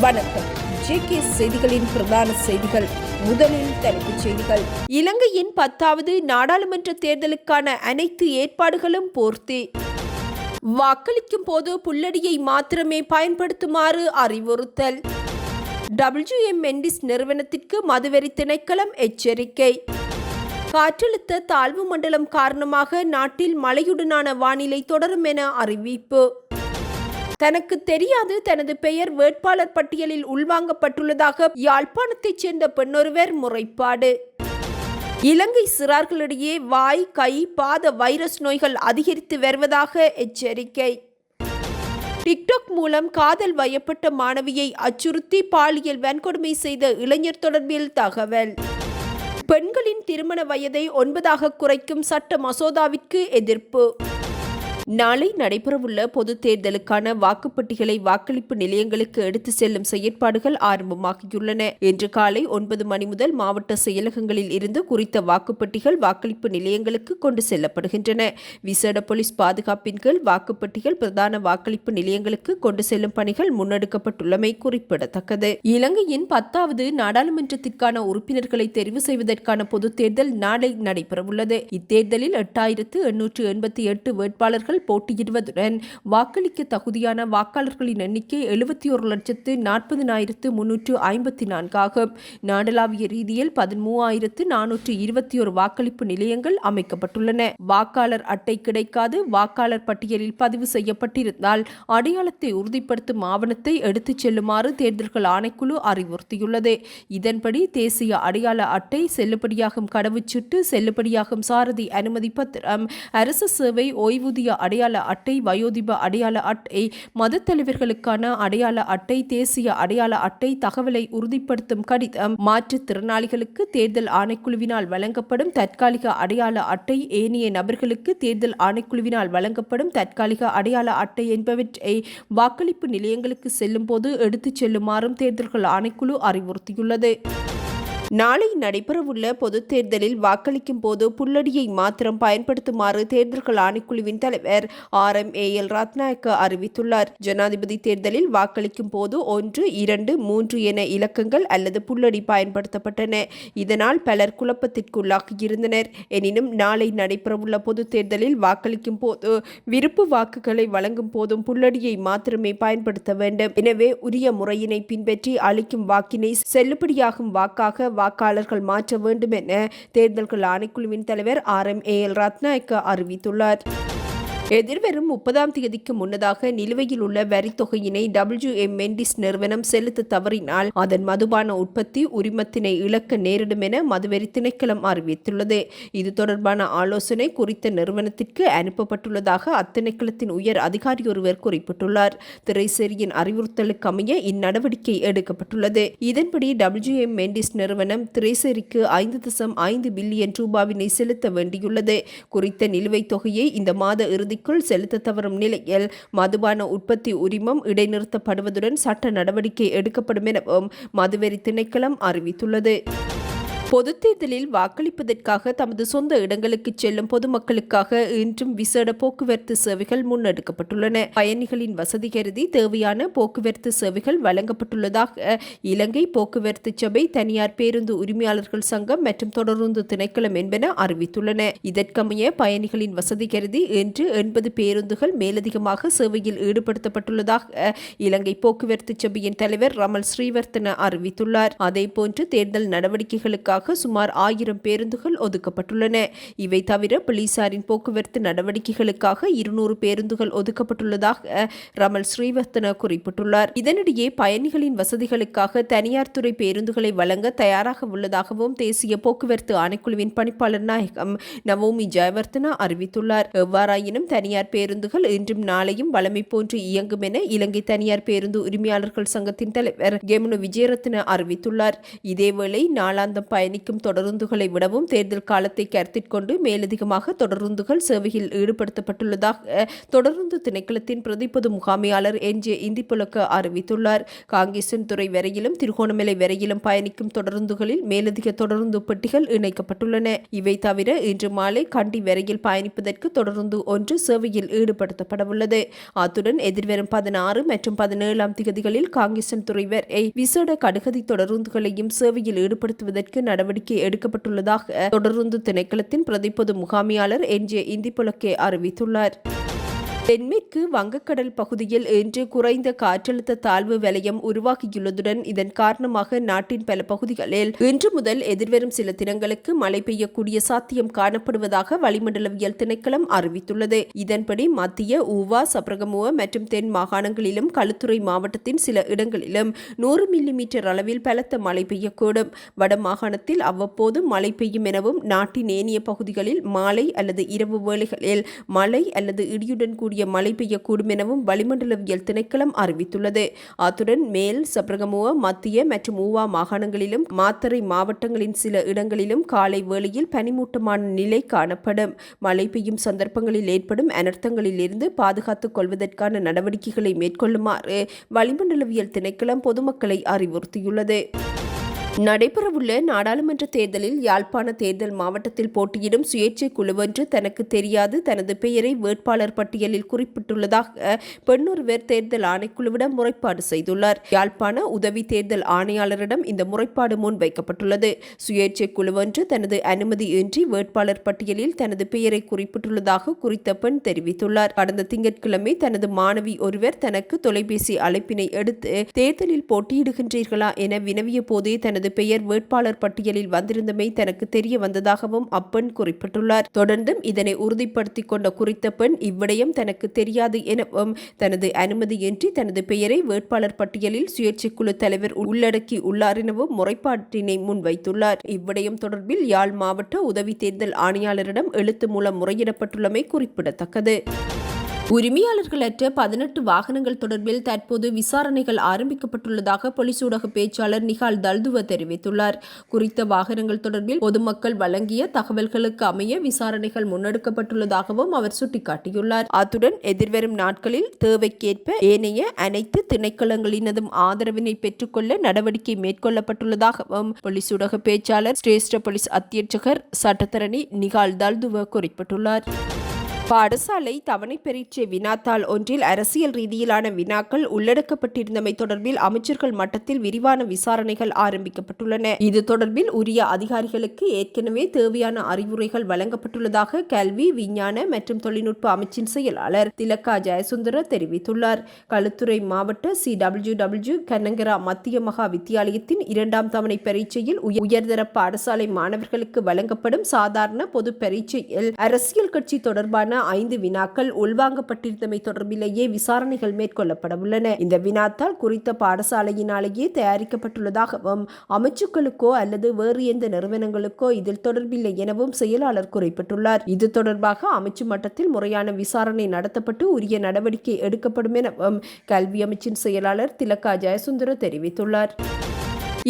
வணக்கம். ஜேகே செய்திகளின் பிரதான செய்திகள். முதலில் தலைப்புச் செய்திகள். இலங்கையின் பத்தாவது நாடாளுமன்ற தேர்தலுக்கான அனைத்து ஏற்பாடுகளும் பூர்த்தி. வாக்களிக்கும் போது புல்லடியை மாத்திரமே பயன்படுத்துமாறு அறிவுறுத்தல். டபிள்யூஎம் மெண்டிஸ் நிறுவனத்திற்கு மதுவெறி திணைக்களம் எச்சரிக்கை. காற்றழுத்த தாழ்வு மண்டலம் காரணமாக நாட்டில் மழையுடனான வானிலை தொடரும் என அறிவிப்பு. தனக்கு தெரியாது தனது பெயர் வேட்பாளர் பட்டியலில் உள்வாங்கப்பட்டுள்ளதாக யாழ்ப்பாணத்தைச் சேர்ந்த பெண்ணொருவர் முறைப்பாடு. இலங்கை சிறார்களிடையே வாய் கை பாத வைரஸ் நோய்கள் அதிகரித்து வருவதாக எச்சரிக்கை. டிக்டாக் மூலம் காதல் வயப்பட்ட மாணவியை அச்சுறுத்தி பாலியல் வன்கொடுமை செய்த இளைஞர் தொடர்பில் தகவல். பெண்களின் திருமண வயதை ஒன்பதாக குறைக்கும் சட்ட மசோதாவிற்கு எதிர்ப்பு. நாளை நடைபெறவுள்ள பொது தேர்தலுக்கான வாக்குப்பட்டிகளை வாக்களிப்பு நிலையங்களுக்கு எடுத்து செல்லும் செயற்பாடுகள் ஆரம்பமாகியுள்ளன. இன்று காலை ஒன்பது மணி முதல் மாவட்ட செயலகங்களில் இருந்து குறித்த வாக்குப்பட்டிகள் வாக்களிப்பு நிலையங்களுக்கு கொண்டு செல்லப்படுகின்றன. விசேட போலீஸ் பாதுகாப்பின் கீழ் வாக்குப்பட்டிகள் பிரதான வாக்களிப்பு நிலையங்களுக்கு கொண்டு செல்லும் பணிகள் முன்னெடுக்கப்பட்டுள்ளமை குறிப்பிடத்தக்கது. இலங்கையின் பத்தாவது நாடாளுமன்றத்திற்கான உறுப்பினர்களை தெரிவு செய்வதற்கான பொது தேர்தல் நாளை நடைபெறவுள்ளது. இத்தேர்தலில் எட்டாயிரத்து எண்ணூற்று எண்பத்தி எட்டு வேட்பாளர்கள் மக்கள் போட்டியிடுவதுடன் வாக்களிக்க தகுதியான வாக்காளர்களின் எண்ணிக்கை எழுபத்தி ஒரு லட்சத்து நாற்பதினாயிரத்து முன்னூற்று ஐம்பத்தி நான்காகும். நாடளாவிய ரீதியில் பதிமூவாயிரத்து நானூற்று இருபத்தி ஒரு வாக்களிப்பு நிலையங்கள் அமைக்கப்பட்டுள்ளன. வாக்காளர் அட்டை கிடைக்காது வாக்காளர் பட்டியலில் பதிவு செய்யப்பட்டிருந்தால் அடையாளத்தை உறுதிப்படுத்தும் ஆவணத்தை எடுத்துச் செல்லுமாறு தேர்தல்கள் ஆணைக்குழு அறிவுறுத்தியுள்ளது. இதன்படி தேசிய அடையாள அட்டை செல்லுபடியாகும் கடவுச்சீட்டு செல்லுபடியாகும் சாரதி அனுமதி பத்திரம் அரசு சேவை ஓய்வூதிய அடையாள அட்டை வயோதிப அடையாள அட்டை மதத் தலைவர்களுக்கான அடையாள அட்டை தேசிய அடையாள அட்டை தகவலை உறுதிப்படுத்தும் கடிதம் மாற்றுத்திறனாளிகளுக்கு தேர்தல் ஆணைக்குழுவினால் வழங்கப்படும் தற்காலிக அடையாள அட்டை ஏனைய நபர்களுக்கு தேர்தல் ஆணைக்குழுவினால் வழங்கப்படும் தற்காலிக அடையாள அட்டை என்பவற்றை வாக்களிப்பு நிலையங்களுக்கு செல்லும் போது எடுத்துச் செல்லுமாறும் தேர்தல்கள் ஆணைக்குழு அறிவுறுத்தியுள்ளது. நாளை நடைபெறவுள்ள பொதுத் தேர்தலில் வாக்களிக்கும் போது புல்லடியை மாத்திரம் பயன்படுத்துமாறு தேர்தல்கள் ஆணைக்குழுவின் தலைவர் R M A L Ratnayake அறிவித்துள்ளார். ஜனாதிபதி தேர்தலில் வாக்களிக்கும் போது ஒன்று இரண்டு மூன்று என இலக்கங்கள் அல்லது புல்லடி பயன்படுத்தப்பட்டன. இதனால் பலர் குழப்பத்திற்குள்ளாகியிருந்தனர். எனினும் நாளை நடைபெறவுள்ள பொதுத் தேர்தலில் வாக்களிக்கும் போது விருப்பு வாக்குகளை வழங்கும் போதும் புல்லடியை மாத்திரமே பயன்படுத்த வேண்டும். எனவே உரிய முறையினை பின்பற்றி அளிக்கும் வாக்கினை செல்லுபடியாகும் வாக்காக வாக்காளர்கள் மாற்ற வேண்டும் என தேர்தல்கள் ஆணைக்குழுவின் தலைவர் R M A L Ratnayake அறிவித்துள்ளார். எதிர்வரும் முப்பதாம் தேதிக்கு முன்னதாக நிலுவையில் உள்ள வரித்தொகையினை டபிள்யூ எம் மெண்டிஸ் நிறுவனம் செலுத்த தவறினால் அதன் மதுபான உற்பத்தி உரிமத்தினை இழக்க நேரிடும் என மதுவெறி திணைக்களம் அறிவித்துள்ளது. இது தொடர்பான ஆலோசனை குறித்த நிறுவனத்திற்கு அனுப்பப்பட்டுள்ளதாக அத்திணைக்களத்தின் உயர் அதிகாரி ஒருவர் குறிப்பிட்டுள்ளார். திரைசேரியின் அறிவுறுத்தலுக்கு அமைய இந்நடவடிக்கை எடுக்கப்பட்டுள்ளது. இதன்படி டபிள்யூ எம் மெண்டிஸ் நிறுவனம் திரைசேரிக்கு ஐந்து தசம் ஐந்து பில்லியன் ரூபாவினை செலுத்த வேண்டியுள்ளது. குறித்த நிலுவைத் தொகையை இந்த மாத இறுதி இறுதிக்குள் செலுத்த தவறும் நிலையில் மதுபான உற்பத்தி உரிமம் இடைநிறுத்தப்படுவதுடன் சட்ட நடவடிக்கை எடுக்கப்படும் எனவும் மதுவெறி திணைக்களம் அறிவித்துள்ளது. பொதுத் தேர்தலில் வாக்களிப்பதற்காக தமது சொந்த இடங்களுக்கு செல்லும் பொதுமக்களுக்காக இன்றும் விசேட போக்குவரத்து சேவைகள் முன்னெடுக்கப்பட்டுள்ளன. பயணிகளின் வசதி கருதி தேவையான போக்குவரத்து சேவைகள் வழங்கப்பட்டுள்ளதாக இலங்கை போக்குவரத்து சபை தனியார் பேருந்து உரிமையாளர்கள் சங்கம் மற்றும் தொடருந்து திணைக்களம் என்பன அறிவித்துள்ளன. இதற்கமைய பயணிகளின் வசதி கருதி இன்று எண்பது பேருந்துகள் மேலதிகமாக சேவையில் ஈடுபடுத்தப்பட்டுள்ளதாக இலங்கை போக்குவரத்து சபையின் தலைவர் ரமல் ஸ்ரீவர்த்தன அறிவித்துள்ளார். அதேபோன்று தேர்தல் நடவடிக்கைகளுக்காக சுமார் ஆயிரம் பேருந்துகள் ஒதுக்கப்பட்டுள்ளன. இவை தவிர போலீசாரின் போக்குவரத்து நடவடிக்கைகளுக்காக இருநூறு பேருந்துகள் ஒதுக்கப்பட்டுள்ளதாக ரமல் ஸ்ரீவர்த்தன குறிப்பிட்டுள்ளார். இதனிடையே பயணிகளின் வசதிகளுக்காக தனியார் துறை பேருந்துகளை வழங்க தயாராக உள்ளதாகவும் தேசிய போக்குவரத்து ஆணைக்குழுவின் பணிப்பாளர் நாயகம் நவோமி ஜெயவர்த்தனா அறிவித்துள்ளார். எவ்வாறாயினும் தனியார் பேருந்துகள் இன்றும் நாளையும் வளமை போன்று இயங்கும் என இலங்கை தனியார் பேருந்து உரிமையாளர்கள் சங்கத்தின் தலைவர் கெமுனு விஜயரத்ன அறிவித்துள்ளார். இதேவேளை நாளாந்தம் பய பயணிக்கும் தொடருந்துகளை விடவும் தேர்தல் காலத்தை கருத்தில் கொண்டு மேலதிகமாக தொடருந்துகள் சேவையில் ஈடுபடுத்தப்பட்டுள்ளதாக தொடருந்து திணைக்களத்தின் பிரதிப்பொது முகாமையாளர் என். ஜே. இந்திப்புலக்க அறிவித்துள்ளார். காங்கேசன் துறை வரையிலும் திருகோணமலை வரையிலும் பயணிக்கும் தொடருந்துகளில் மேலதிக தொடருந்து பெட்டிகள் இணைக்கப்பட்டுள்ளன. இவை தவிர இன்று மாலை கண்டி வரையில் பயணிப்பதற்கு தொடருந்து ஒன்று சேவையில் ஈடுபடுத்தப்படவுள்ளது. அத்துடன் எதிர்வரும் பதினாறு மற்றும் பதினேழாம் திகதிகளில் காங்கேசன் துறை வரை விசேட கடுகதி தொடருந்துகளையும் சேவையில் ஈடுபடுத்துவதற்கு நடவடிக்கை எடுக்கப்பட்டுள்ளதாக தொடருந்து திணைக்களத்தின் பிரதிப்பொது முகாமியாளர் என் ஜே இந்திப்புலக்கே அறிவித்துள்ளார். தென்மேற்கு வங்கக்கடல் பகுதியில் இன்று குறைந்த காற்றழுத்த தாழ்வு வலயம் உருவாகியுள்ளதுடன் இதன் காரணமாக நாட்டின் பல பகுதிகளில் இன்று முதல் எதிர்வரும் சில தினங்களுக்கு மழை பெய்யக்கூடிய சாத்தியம் காணப்படுவதாக வளிமண்டலவியல் திணைக்களம் அறிவித்துள்ளது. இதன்படி மத்திய ஊவா சப்ரகமுவ மற்றும் தென் மாகாணங்களிலும் களுத்துறை மாவட்டத்தின் சில இடங்களிலும் நூறு மில்லி மீட்டர் அளவில் பலத்த மழை பெய்யக்கூடும். வட மாகாணத்தில் அவ்வப்போது மழை பெய்யும் எனவும் நாட்டின் ஏனைய பகுதிகளில் மாலை அல்லது இரவு வேளைகளில் மழை அல்லது இடியுடன் கூடிய மழை பெய்யக்கூடும் எனவும் வளிமண்டலவியல் திணைக்களம் அறிவித்துள்ளது. அத்துடன் மேல் சப்ரகமுவ மத்திய மற்றும் ஊவா மாகாணங்களிலும் மாத்தறை மாவட்டங்களின் சில இடங்களிலும் காலை வேளையில் பனிமூட்டமான நிலை காணப்படும். மழை பெய்யும் சந்தர்ப்பங்களில் ஏற்படும் அனர்த்தங்களில் இருந்து பாதுகாத்துக் கொள்வதற்கான நடவடிக்கைகளை மேற்கொள்ளுமாறு வளிமண்டலவியல் திணைக்களம் பொதுமக்களை அறிவுறுத்தியுள்ளது. நடைபெறவுள்ள நாடாளுமன்ற தேர்தலில் யாழ்ப்பாண தேர்தல் மாவட்டத்தில் போட்டியிடும் சுயேட்சை குழுவொன்று தனக்கு தெரியாது. தனது பெயரை வேட்பாளர் பட்டியலில் குறிப்பிட்டுள்ளதாக பெண்ணொருவர் தேர்தல் ஆணைக்குழுவிடம் முறைப்பாடு செய்துள்ளார். யாழ்ப்பாண உதவி தேர்தல் ஆணையாளரிடம் இந்த முறைப்பாடு முன்வைக்கப்பட்டுள்ளது சுயேட்சை குழுவொன்று தனது அனுமதியின்றி வேட்பாளர் பட்டியலில் தனது பெயரை குறிப்பிட்டுள்ளதாக குறித்த பெண் தெரிவித்துள்ளார். கடந்த திங்கட்கிழமை தனது மாணவி ஒருவர் தனக்கு தொலைபேசி அழைப்பினை எடுத்து தேர்தலில் போட்டியிடுகின்றீர்களா என வினவிய போதே தனது பெயர் வேட்பாளர் பட்டியலில் வந்திருந்தமை தனக்கு தெரிய வந்ததாகவும் அப்பெண் குறிப்பிட்டுள்ளார். தொடர்ந்தும் இதனை உறுதிப்படுத்திக் கொண்ட குறித்த பெண் இவ்விடயம் தனக்கு தெரியாது எனவும் தனது அனுமதியின்றி தனது பெயரை வேட்பாளர் பட்டியலில் சுயேட்சை குழு தலைவர் உள்ளடக்கி உள்ளார் எனவும் முறைப்பாட்டினை முன்வைத்துள்ளார். இவ்விடயம் தொடர்பில் யாழ் மாவட்ட உதவி தேர்தல் ஆணையாளரிடம் எழுத்து மூலம் முறையிடப்பட்டுள்ளமை குறிப்பிடத்தக்கது. உரிமையாளர்களற்ற பதினெட்டு வாகனங்கள் தொடர்பில் தற்போது விசாரணைகள் ஆரம்பிக்கப்பட்டுள்ளதாக போலீஸ் ஊடக பேச்சாளர் நிகால் தல்துவ தெரிவித்துள்ளார். குறித்த வாகனங்கள் தொடர்பில் பொதுமக்கள் வழங்கிய தகவல்களுக்கு அமைய விசாரணைகள் முன்னெடுக்கப்பட்டுள்ளதாகவும் அவர் சுட்டிக்காட்டியுள்ளார். அத்துடன் எதிர்வரும் நாட்களில் தேவைக்கேற்ப ஏனைய அனைத்து திணைக்களங்களினதும் ஆதரவினை பெற்றுக்கொள்ள நடவடிக்கை மேற்கொள்ளப்பட்டுள்ளதாகவும் போலீஸ் ஊடக பேச்சாளர் சிரேஷ்ட போலீஸ் அத்தியட்சகர் சட்டத்தரணி நிகால் தல்துவ குறிப்பிட்டுள்ளார். பாடசாலை தவணை பரீட்சை வினாத்தாள் ஒன்றில் அரசியல் ரீதியிலான வினாக்கள் உள்ளடக்கப்பட்டிருந்தமை தொடர்பில் அமைச்சர்கள் மட்டத்தில் விரிவான விசாரணைகள் ஆரம்பிக்கப்பட்டுள்ளன. இது தொடர்பில் உரிய அதிகாரிகளுக்கு ஏற்கனவே தேவையான அறிவுரைகள் வழங்கப்பட்டுள்ளதாக கல்வி விஞ்ஞான மற்றும் தொழில்நுட்ப அமைச்சின் செயலாளர் திலக்கா ஜெயசுந்தர தெரிவித்துள்ளார். களுத்துறை மாவட்ட சி டபிள்யூ டபிள்யூ கன்னங்கரா மத்திய மகா வித்தியாலயத்தின் இரண்டாம் தவணை பரீட்சையில் உயர்தர பாடசாலை மாணவர்களுக்கு வழங்கப்படும் சாதாரண பொது பரீட்சையில் அரசியல் கட்சி தொடர்பான ஐந்து வினாக்கள் உள்வாங்கப்பட்டிருந்தமை தொடர்பிலேயே விசாரணைகள் மேற்கொள்ளப்பட உள்ளன இந்த வினாத்தால் குறித்த பாடசாலையினாலேயே தயாரிக்கப்பட்டுள்ளதாகவும் அமைச்சுக்களுக்கோ அல்லது வேறு எந்த நிறுவனங்களுக்கோ இதில் தொடர்பில்லை எனவும் செயலாளர் குறிப்பிட்டுள்ளார். இது தொடர்பாக அமைச்சு மட்டத்தில் முறையான விசாரணை நடத்தப்பட்டு உரிய நடவடிக்கை எடுக்கப்படும் எனவும் கல்வி அமைச்சின் செயலாளர் திலக்கா ஜெயசுந்தர தெரிவித்துள்ளார்.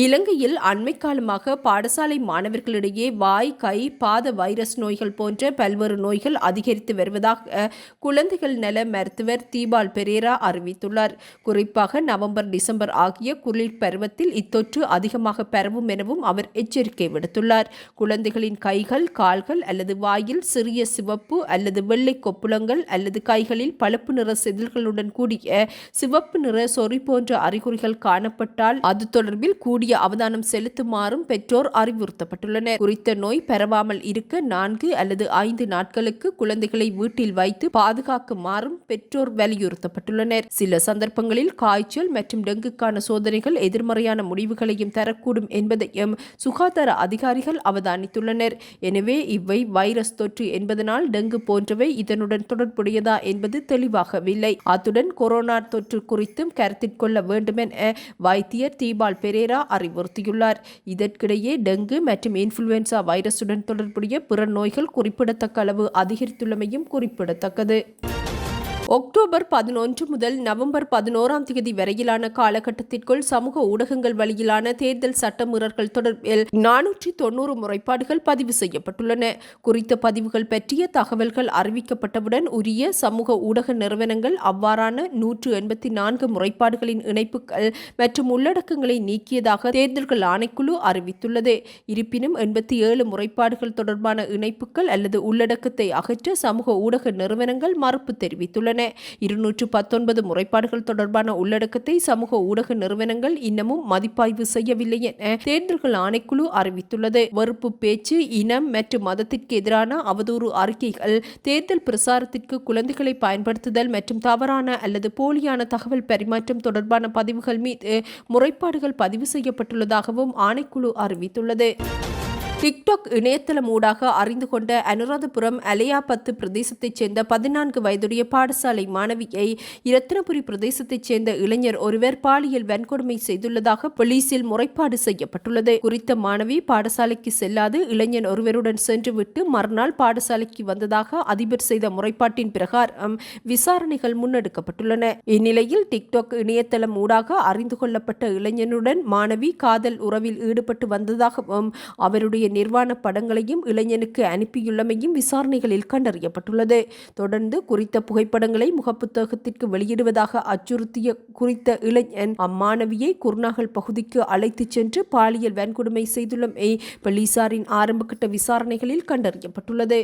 இலங்கையில் அண்மை காலமாக பாடசாலை மாணவர்களிடையே வாய் கை பாத வைரஸ் நோய்கள் போன்ற பல்வேறு நோய்கள் அதிகரித்து வருவதாக குழந்தைகள் நல மருத்துவர் தீபால் பெரேரா அறிவித்துள்ளார். குறிப்பாக நவம்பர் டிசம்பர் ஆகிய குளிர் பருவத்தில் இத்தொற்று அதிகமாக பரவும் எனவும் அவர் எச்சரிக்கை விடுத்துள்ளார். குழந்தைகளின் கைகள் கால்கள் அல்லது வாயில் சிறிய சிவப்பு அல்லது வெள்ளை கொப்புளங்கள் அல்லது கைகளில் பழுப்பு நிற செதில்களுடன் கூடிய சிவப்பு நிற சொறி போன்ற அறிகுறிகள் காணப்பட்டால் அது தொடர்பில் கூடிய அவதானம் செலுத்துமாறும் பெற்றோர் அறிவுறுத்தப்பட்டுள்ளனர். குறித்த நோய் பரவாமல் இருக்க நான்கு அல்லது ஐந்து நாட்களுக்கு குழந்தைகளை வீட்டில் வைத்து பாதுகாக்குமாறும் பெற்றோர் வலியுறுத்தப்பட்டுள்ளனர். சில சந்தர்ப்பங்களில் காய்ச்சல் மற்றும் டெங்குக்கான சோதனைகள் எதிர்மறையான முடிவுகளையும் தரக்கூடும் என்பதையும் சுகாதார அதிகாரிகள் அவதானித்துள்ளனர். எனவே இவை வைரஸ் தொற்று என்பதனால் டெங்கு போன்றவை இதனுடன் தொடர்புடையதா என்பது தெளிவாகவில்லை. அத்துடன் கொரோனா தொற்று குறித்தும் கருத்தில் கொள்ள வேண்டும் என வைத்தியர் தீபால் பெரேரா அறிவுறுத்தியுள்ளார். இதற்கிடையே டெங்கு மற்றும் இன்ஃபுளுவென்சா வைரசுடன் தொடர்புடைய பிற நோய்கள் குறிப்பிடத்தக்க அளவு அதிகரித்துள்ளமையும் குறிப்பிடத்தக்கது. அக்டோபர் பதினொன்று முதல் நவம்பர் பதினோராம் தேதி வரையிலான காலகட்டத்திற்குள் சமூக ஊடகங்கள் வழியிலான தேர்தல் சட்டமீறல்கள் தொடர்பில் நானூற்றி தொன்னூறு முறைப்பாடுகள் பதிவு செய்யப்பட்டுள்ளன. குறித்த பதிவுகள் பற்றிய தகவல்கள் அறிவிக்கப்பட்டவுடன் உரிய சமூக ஊடக நிறுவனங்கள் அவ்வாறான நூற்று எண்பத்தி நான்கு முறைப்பாடுகளின் இணைப்புகள் மற்றும் உள்ளடக்கங்களை நீக்கியதாக தேர்தல்கள் ஆணைக்குழு அறிவித்துள்ளது. இருப்பினும் எண்பத்தி ஏழு முறைப்பாடுகள் தொடர்பான இணைப்புகள் அல்லது உள்ளடக்கத்தை அகற்ற சமூக ஊடக நிறுவனங்கள் மறுப்பு தெரிவித்துள்ளன. இருநூற்று பத்தொன்பது முறைப்பாடுகள் தொடர்பான உள்ளடக்கத்தை சமூக ஊடக நிறுவனங்கள் இன்னமும் மதிப்பாய்வு செய்யவில்லை என தேர்தல்கள் ஆணைக்குழு அறிவித்துள்ளது. வெறுப்பு பேச்சு இனம் மற்றும் மதத்திற்கு எதிரான அவதூறு அறிக்கைகள் தேர்தல் பிரசாரத்திற்கு குழந்தைகளை பயன்படுத்துதல் மற்றும் தவறான அல்லது போலியான தகவல் பரிமாற்றம் தொடர்பான பதிவுகள் மீது முறைப்பாடுகள் பதிவு செய்யப்பட்டுள்ளதாகவும் ஆணைக்குழு அறிவித்துள்ளது. டிக்டாக் இணையதளம் ஊடாக அறிந்து கொண்ட அனுராதபுரம் அலையாபத்து பிரதேசத்தைச் சேர்ந்த பதினான்கு வயதுடைய பாடசாலை மாணவியை இரத்தினபுரி பிரதேசத்தைச் சேர்ந்த இளைஞர் ஒருவர் பாலியல் வன்கொடுமை செய்துள்ளதாக போலீசில் முறைப்பாடு செய்யப்பட்டுள்ளது. குறித்த மாணவி பாடசாலைக்கு செல்லாது இளைஞன் ஒருவருடன் சென்றுவிட்டு மறுநாள் பாடசாலைக்கு வந்ததாக அதிபர் செய்த முறைப்பாட்டின் பிரகாரம் விசாரணைகள் முன்னெடுக்கப்பட்டுள்ளன. இந்நிலையில் டிக்டாக் இணையதளம் ஊடாக அறிந்து கொள்ளப்பட்ட இளைஞனுடன் மாணவி காதல் உறவில் ஈடுபட்டு வந்ததாகவும் அவருடைய நிர்வாண படங்களையும் இளைஞனுக்கு அனுப்பியுள்ளமையும் விசாரணைகளில் கண்டறியப்பட்டுள்ளது. தொடர்ந்து குறித்த புகைப்படங்களை முகப்புத்தகத்திற்கு வெளியிடுவதாக அச்சுறுத்திய குறித்த இளைஞன் அம்மாணவியை குருநாகல் பகுதிக்கு அழைத்துச் சென்று பாலியல் வன்கொடுமை செய்துள்ளமை போலீசாரின் ஆரம்பகட்ட விசாரணைகளில் கண்டறியப்பட்டுள்ளது.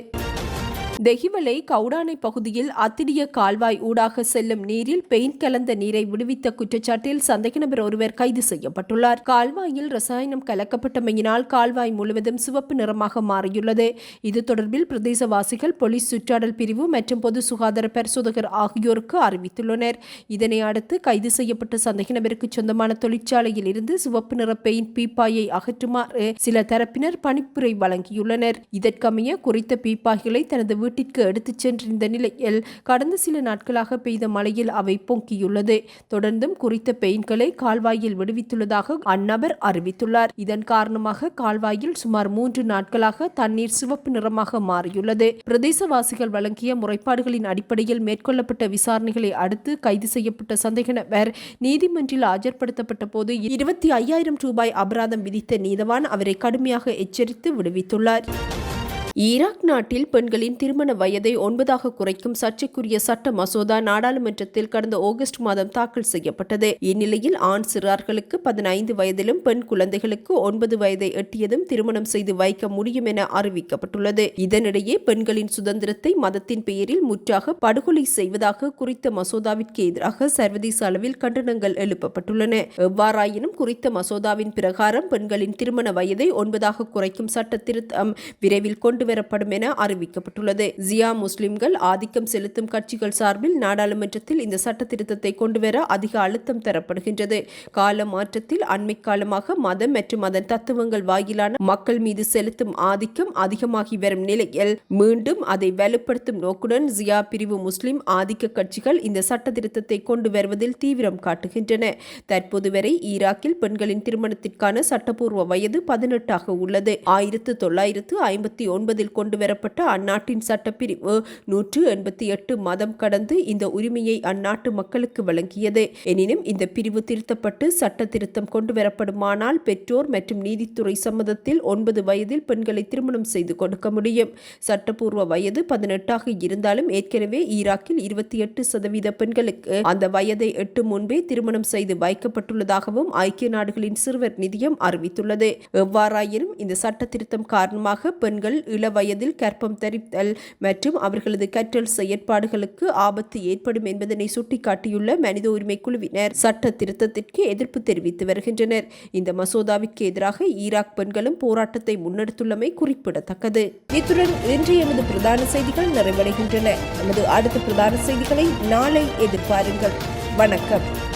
தெஹிவலை கவுடானை பகுதியில் அத்திடிய கால்வாய் ஊடாக செல்லும் நீரில் பெயிண்ட் கலந்த நீரை விடுவித்த குற்றச்சாட்டில் சந்தேக நபர் ஒருவர் கைது செய்யப்பட்டுள்ளார். கால்வாயில் ரசாயனம் கலக்கப்பட்டமையினால் கால்வாய் முழுவதும் சிவப்பு நிறமாக மாறியுள்ளது. இது தொடர்பில் பிரதேசவாசிகள் போலீஸ் சுற்றாடல் பிரிவு மற்றும் பொது சுகாதார பரிசோதகர் ஆகியோருக்கு அறிவித்துள்ளனர். இதனை அடுத்து கைது செய்யப்பட்ட சந்தேக நபருக்கு சொந்தமான தொழிற்சாலையில் இருந்து சிவப்பு நிற பெயிண்ட் பீப்பாயை அகற்றுமாறு சில தரப்பினர் பணிப்புரை வழங்கியுள்ளனர். இதற்கமைய குறித்த பீப்பாய்களை தனது வீட்டிற்கு எடுத்துச் சென்றிருந்த நிலையில் கடந்த சில நாட்களாக பெய்த மழையில் அவை பொங்கியுள்ளது. தொடர்ந்தும் குறித்த பெயின்களை கால்வாயில் விடுவித்துள்ளதாக அந்நபர் அறிவித்துள்ளார். இதன் காரணமாக கால்வாயில் சுமார் மூன்று நாட்களாக தண்ணீர் சிவப்பு நிறமாக மாறியுள்ளது. பிரதேசவாசிகள் வழங்கிய முறைப்பாடுகளின் அடிப்படையில் மேற்கொள்ளப்பட்ட விசாரணைகளை அடுத்து கைது செய்யப்பட்ட சந்தேக நபர் நீதிமன்றில் ஆஜர்படுத்தப்பட்ட போது இருபத்தி ஐயாயிரம் ரூபாய் அபராதம் விதித்த நீதவான் அவரை கடுமையாக எச்சரித்து விடுவித்துள்ளார். ஈராக் நாட்டில் பெண்களின் திருமண வயதை ஒன்பதாக குறைக்கும் சர்ச்சைக்குரிய சட்ட மசோதா நாடாளுமன்றத்தில் கடந்த ஆகஸ்ட் மாதம் தாக்கல் செய்யப்பட்டது. இந்நிலையில் ஆண் சிறார்களுக்கு பதினைந்து வயதிலும் பெண் குழந்தைகளுக்கு ஒன்பது வயதை எட்டியதும் திருமணம் செய்து வைக்க முடியும் என அறிவிக்கப்பட்டுள்ளது. இதனிடையே பெண்களின் சுதந்திரத்தை மதத்தின் பெயரில் முற்றாக படுகொலை செய்வதாக குறித்த மசோதாவிற்கு எதிராக சர்வதேச அளவில் கண்டனங்கள் எழுப்பப்பட்டுள்ளன. எவ்வாறாயினும் குறித்த மசோதாவின் பிரகாரம் பெண்களின் திருமண வயதை ஒன்பதாக குறைக்கும் சட்ட திருத்தம் விரைவில் கொண்டு கொண்டுவரப்படும் என அறிவிக்கப்பட்டுள்ளது. ஜியா முஸ்லிம்கள் ஆதிக்கம் செலுத்தும் கட்சிகள் சார்பில் நாடாளுமன்றத்தில் இந்த சட்ட திருத்தத்தை கொண்டுவர அதிக அழுத்தம் தரப்படுகின்றது. கால மாற்றத்தில் அண்மை காலமாக மதம் மற்றும் அதன் தத்துவங்கள் வாயிலான மக்கள் மீது செலுத்தும் ஆதிக்கம் அதிகமாகி வரும் நிலையில் மீண்டும் அதை வலுப்படுத்தும் நோக்குடன் ஜியா பிரிவு முஸ்லிம் ஆதிக்க கட்சிகள் இந்த சட்ட திருத்தத்தை கொண்டு வருவதில் தீவிரம் காட்டுகின்றன. தற்போது வரை ஈராக்கில் பெண்களின் திருமணத்திற்கான சட்டப்பூர்வ வயது பதினெட்டாக உள்ளது. ஆயிரத்து தொள்ளாயிரத்து ஐம்பத்தி ஒன்பது ஒன்பதில் கொண்டுவரப்பட்ட அந்நாட்டின் சட்டப்பிரிவு. நூற்று எண்பத்தி எட்டு மதம் கடந்து இந்த உரிமையை அந்நாட்டு மக்களுக்கு வழங்கியது. எனினும் இந்த பிரிவு திருத்தப்பட்டு சட்ட திருத்தம் கொண்டுவரப்படுமானால் பெற்றோர் மற்றும் நீதித்துறை சம்மதத்தில் ஒன்பது வயதில் பெண்களை திருமணம் செய்து கொடுக்க முடியும். சட்டப்பூர்வ வயது பதினெட்டாக இருந்தாலும் ஏற்கனவே ஈராக்கில் இருபத்தி எட்டு சதவீத பெண்களுக்கு அந்த வயதை எட்டு முன்பே திருமணம் செய்து வைக்கப்பட்டுள்ளதாகவும் ஐக்கிய நாடுகளின் சிறுவர் நிதியம் அறிவித்துள்ளது. எவ்வாறாயினும் இந்த சட்ட திருத்தம் காரணமாக பெண்கள் இள இள வயதில் கற்பம் தரித்தல் மற்றும் அவர்களது கற்றல் செயற்பாடுகளுக்கு ஆபத்து ஏற்படும் என்பதனை சுட்டிக்காட்டியுள்ள மனித உரிமை குழுவினர் சட்ட திருத்தத்திற்கு எதிர்ப்பு தெரிவித்து வருகின்றனர். இந்த மசோதாவிற்கு எதிராக ஈராக் பெண்களும் போராட்டத்தை முன்னெடுத்துள்ளமை குறிப்பிடத்தக்கது. இத்துடன் இன்று எமது பிரதான செய்திகள் நிறைவடைகின்றன. நமது அடுத்த பிரதான செய்திகளை நாளை எதிர்பாருங்கள். வணக்கம்.